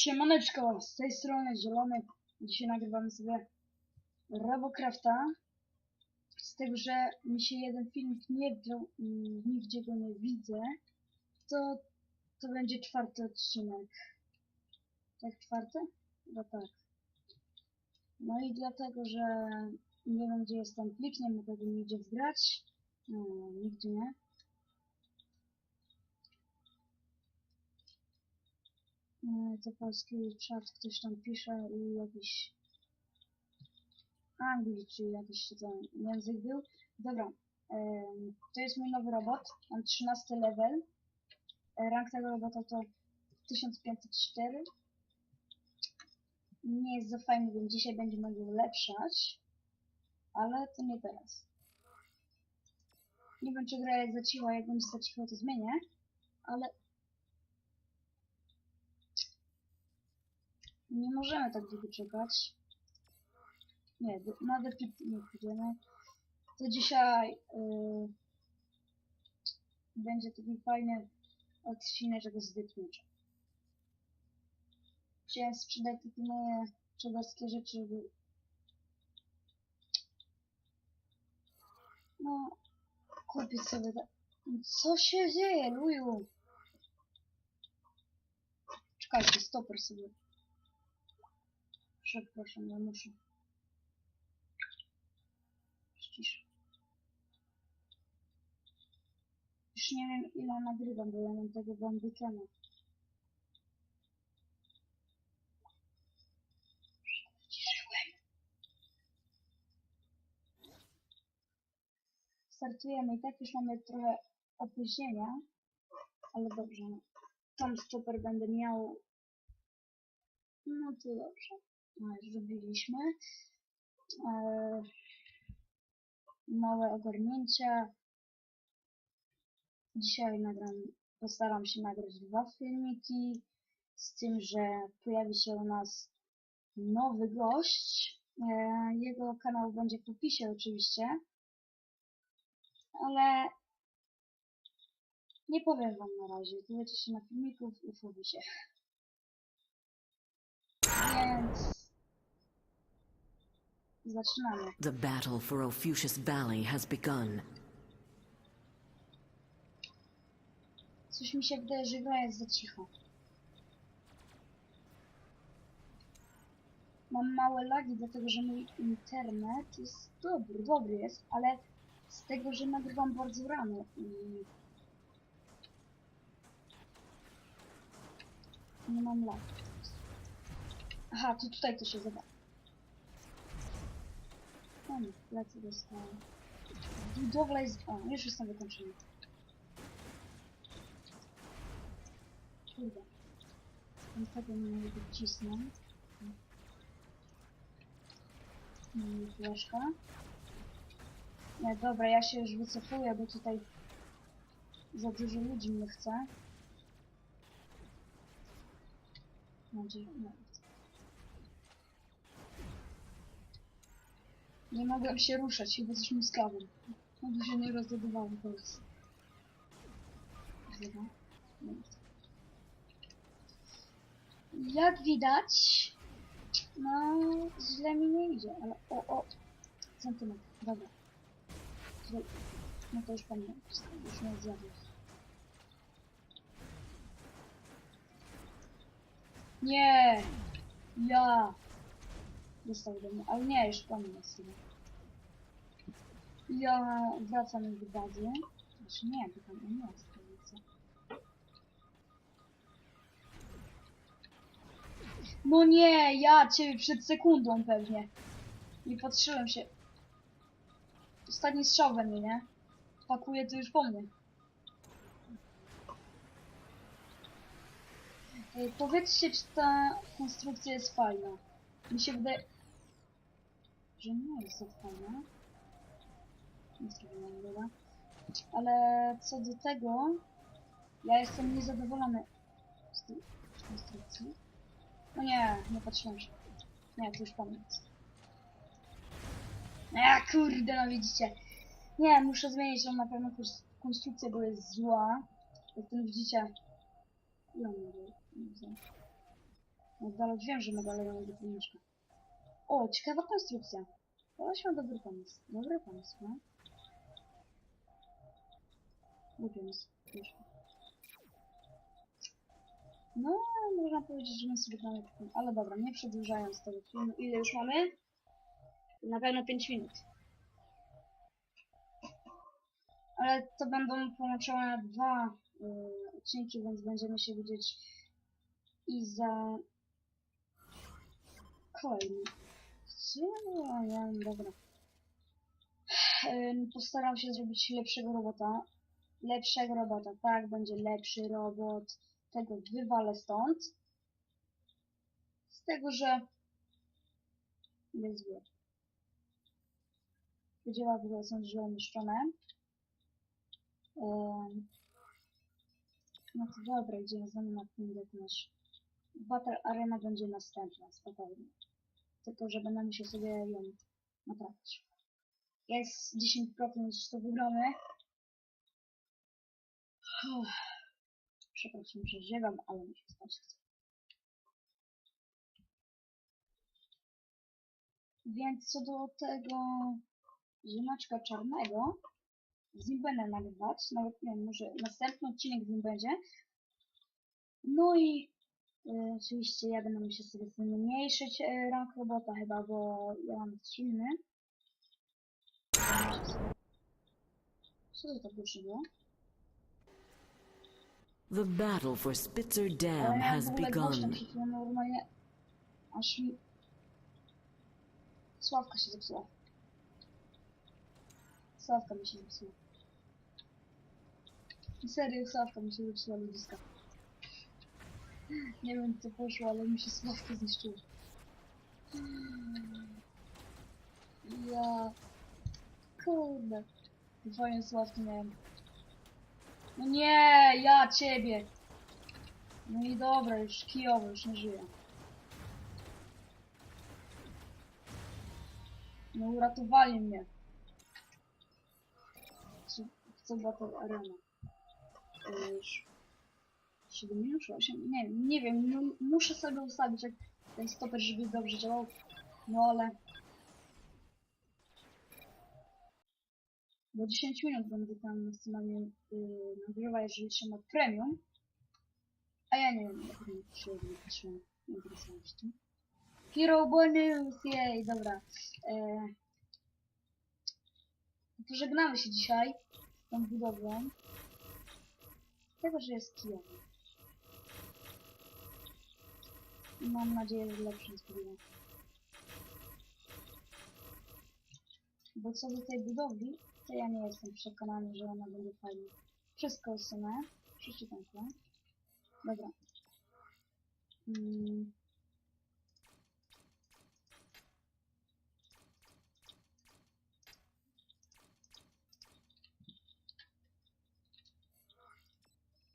Siemaneczko, z tej strony Zielony. Dzisiaj nagrywamy sobie Robocrafta. Z tego, że mi się jeden filmik nie wziął i nigdzie go nie widzę, to to będzie czwarty odcinek. Tak, czwarty? Chyba tak. No i dlatego, że nie wiem gdzie jest ten plik, nie mogę go nigdzie wgrać. No, nigdzie nie. To polski czat ktoś tam pisze i jakiś Anglii, czy jakiś tam język był. Dobra, em, to jest mój nowy robot, mam 13 level. E, Rank tego robota to 1504. Nie jest za fajny, więc dzisiaj będziemy go ulepszać, ale to nie teraz. Nie wiem, czy gra jest za cicho, jak będzie za cicho, to zmienię, ale Nie możemy tak długo czekać. Nie, na nie pójdziemy. To dzisiaj yy, będzie taki fajny odcineczek z Dytnicza. Chciałem sprzedać takie moje czegorskie rzeczy. No, kupić sobie tak... Co się dzieje, luju? Czekajcie, stoper sobie. Przepraszam, ja muszę. Ścisz. Już nie wiem ile nagrywam, bo ja mam tego. Ciszyłem. Startujemy i tak już mamy trochę opóźnienia, ale dobrze. No. Tam stoper będę miał no to dobrze. Już zrobiliśmy. E, małe ogarnięcia. Dzisiaj nagram, postaram się nagrać dwa filmiki. Z tym, że pojawi się u nas nowy gość. E, jego kanał będzie w opisie oczywiście. Ale nie powiem wam na razie. Dajcie się na filmików i w opisie. Więc zaczynamy. The battle for Ophusius Valley has begun. Coś mi się wydaje, że gra jest za cicho. Mam małe lagi, dlatego że mój internet jest dobry, dobry jest, ale z tego, że nagrywam bardzo rano i nie mam lag. Aha, to tutaj to się zada. O nie, lecę dostałem. Budowla jest... O, już jestem wykończony. Kurde. Tam tego nie mogę wycisnąć. Nie, flaszka. Nie, dobra, ja się już wycofuję, bo tutaj za dużo ludzi mnie chce. Mam nadzieję, nie. Nie mogłem się ruszać, chyba coś mi skawą. Chyba się nie rozładowałem. Nie. Jak widać, no źle mi nie idzie, ale o, o, centymetr, dobra. No to już pamiętam, już nie zjadłeś. Nie! Ja! Dostał do mnie, ale nie, już pamiętam sobie. Ja wracam do bazy. Znaczy nie, to tam nie jest policja. No nie, ja ciebie przed sekundą pewnie. Nie patrzyłem się. Ostatni strzał we mnie, nie? Pakuje to już po mnie. Powiedzcie, czy ta konstrukcja jest fajna. Mi się wydaje, że nie jest to. Nie zrobiłam dobra. Ale co do tego, ja jestem niezadowolony z tej konstrukcji. No nie, nie patrzyłem się. Nie, to już koniec. Ja kurde, no widzicie. Nie, muszę zmienić, on na pewno kons- konstrukcja była zła. Jak ten widzicie. Ja wiem, nie wiem. No dalej wiem, że medalion do pomniczka. O, ciekawa konstrukcja. To ma dobry pomysł. Dobry pomysł, no. Troszkę. No, można powiedzieć, że my sobie w tym. Ale dobra, nie przedłużając tego filmu. Ile już mamy? Na pewno 5 minut. Ale to będą połączone dwa y, odcinki, więc będziemy się widzieć i za kolejny. Co? Ja, dobra. Postaram się zrobić lepszego robota. Lepszego robota, tak, będzie lepszy robot. Tego wywalę stąd. Z tego, że jest zły. Dzieła w ogóle są źle umieszczone. Ym, No to dobra, idziemy znowu na ten nasz. Battle Arena będzie następna, spokojnie. Tylko, że będę musiał sobie ją naprawić. Jest 10%, że to. Przepraszam, że ziewam, ale mi się spać chce. Więc co do tego ziemaczka czarnego, z nim będę nagrywać, nawet nie wiem, może następny odcinek z nim będzie. No i oczywiście ja będę musiał sobie zmniejszyć e, rank robota chyba, bo ja mam silny. Co to tak było? The battle for Spitzer Dam has begun. normalnie aż mi Sławka się zepsuła. Sławka mi się zepsuła. Serio, Sławka mi się zepsuła ludziska. Nie wiem co poszło, ale mi się Sławka zniszczyła. Ja... Kurde. Fajne Sławki miałem. No nie, ja ciebie. No i dobra, już kijowo, już nie żyję. No uratowali mnie. Co Battle Arena? Już 7 minut, czy 8? Nie wiem, nie wiem, muszę sobie ustawić jak ten stoper, żeby dobrze działał. No ale... Do 10 minut będę tam maksymalnie yy, nagrywać, jeżeli się ma premium. A ja nie wiem, jak się się interesować tym. Hero bonus, jej, dobra. E, pożegnamy się dzisiaj z tą budowlą. Tego, że jest kijowy. Mam nadzieję, że lepszą zbudowę. Bo co do tej budowli, to ja nie jestem przekonany, że ona będzie fajna. Wszystko usunę. Przeczytam to. Dobra. Mm.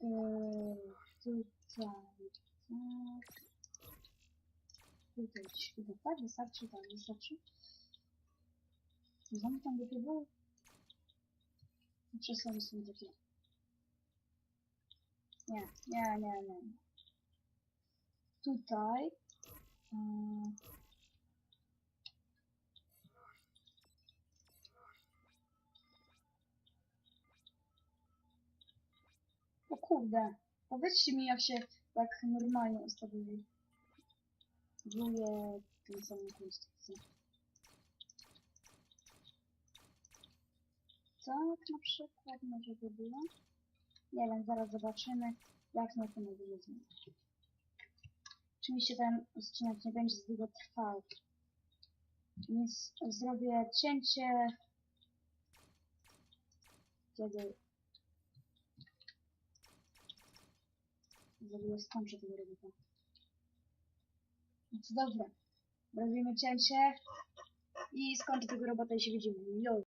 Eee, tutaj, tak. Tutaj, chyba tak, wystarczy, tak, wystarczy. Zamknę do tego. Przesłamy sobie do chwilę. Nie, nie, nie, nie. Tutaj. mm, O kurde. Powiedzcie mi, jak się tak normalnie ustawili. Wuje tą samą konstrukcję. Tak na przykład może by było. Nie wiem, zaraz zobaczymy, jak na to będzie zmienić. Oczywiście ten odcinek nie będzie zbyt długo trwał. Więc zrobię cięcie. Kiedy ogóle skończę tego robota. No dobra. Robimy cięcie i skończę tego robota i się widzimy. Jo.